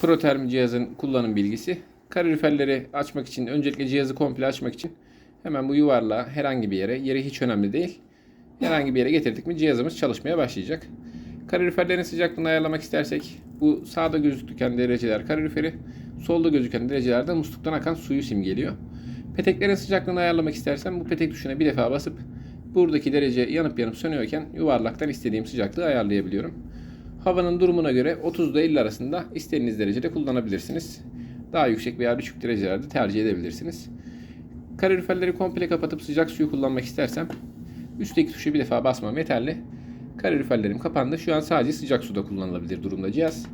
ProTherm cihazın kullanım bilgisi. Kaloriferleri açmak için, öncelikle cihazı komple açmak için hemen bu yuvarlağı herhangi bir yere, yeri hiç önemli değil. Herhangi bir yere getirdik mi cihazımız çalışmaya başlayacak. Kaloriferlerin sıcaklığını ayarlamak istersek bu sağda gözüken dereceler kaloriferi, solda gözüken derecelerde musluktan akan suyu simgeliyor. Peteklerin sıcaklığını ayarlamak istersem bu petek tuşuna bir defa basıp buradaki derece yanıp yanıp sönüyorken yuvarlaktan istediğim sıcaklığı ayarlayabiliyorum. Havanın durumuna göre 30 ile 50 arasında istediğiniz derecede kullanabilirsiniz. Daha yüksek veya düşük derecelerde tercih edebilirsiniz. Kaloriferleri komple kapatıp sıcak suyu kullanmak istersem üstteki tuşu bir defa basmam yeterli. Kaloriferlerim kapandı. Şu an sadece sıcak suda kullanılabilir durumda cihaz.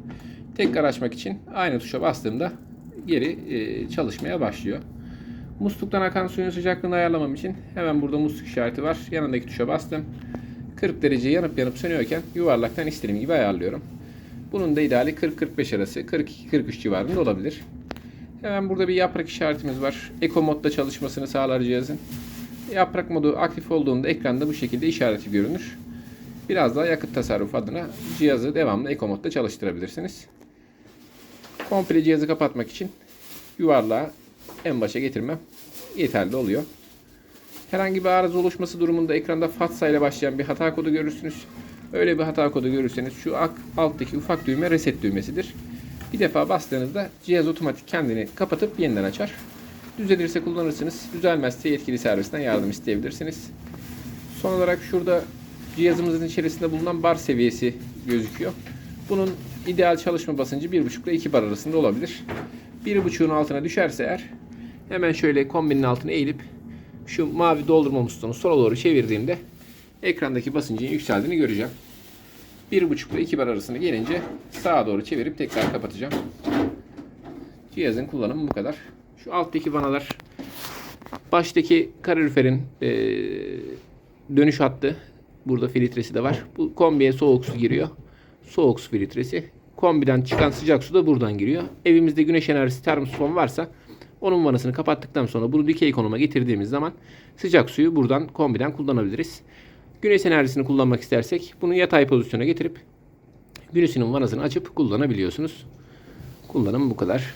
Tekrar açmak için aynı tuşa bastığımda geri e, çalışmaya başlıyor. Musluktan akan suyun sıcaklığını ayarlamam için hemen burada musluk işareti var. Yanındaki tuşa bastım. 40 derece yanıp yanıp sönüyorken yuvarlaktan istediğim gibi ayarlıyorum. Bunun da ideali 40-45 arası 42-43 civarında olabilir. Hemen burada bir yaprak işaretimiz var. Eco modda çalışmasını sağlar cihazın. Yaprak modu aktif olduğunda ekranda bu şekilde işareti görünür. Biraz daha yakıt tasarrufu adına cihazı devamlı Eco modda çalıştırabilirsiniz. Komple cihazı kapatmak için yuvarlağı en başa getirmem yeterli oluyor. Herhangi bir arıza oluşması durumunda ekranda FATSA ile başlayan bir hata kodu görürsünüz. Öyle bir hata kodu görürseniz şu ak- alttaki ufak düğme reset düğmesidir. Bir defa bastığınızda cihaz otomatik kendini kapatıp yeniden açar. Düzelirse kullanırsınız. Düzelmezse yetkili servisten yardım isteyebilirsiniz. Son olarak şurada cihazımızın içerisinde bulunan bar seviyesi gözüküyor. Bunun ideal çalışma basıncı 1.5 ile 2 bar arasında olabilir. 1.5'un altına düşerse eğer hemen şöyle kombinin altına eğilip şu mavi doldurma musluğunu sola doğru çevirdiğimde ekrandaki basıncın yükseldiğini göreceğim. 1.5 ile 2 bar arasında gelince sağa doğru çevirip tekrar kapatacağım. Cihazın kullanımı bu kadar. Şu alttaki vanalar baştaki kaloriferin eee, dönüş hattı. Burada filtresi de var. Bu kombiye soğuk su giriyor. Soğuk su filtresi. Kombiden çıkan sıcak su da buradan giriyor. Evimizde güneş enerjisi termosifon varsa onun vanasını kapattıktan sonra bunu dikey konuma getirdiğimiz zaman sıcak suyu buradan kombiden kullanabiliriz. Güneş enerjisini kullanmak istersek bunu yatay pozisyona getirip güneşin vanasını açıp kullanabiliyorsunuz. Kullanım bu kadar.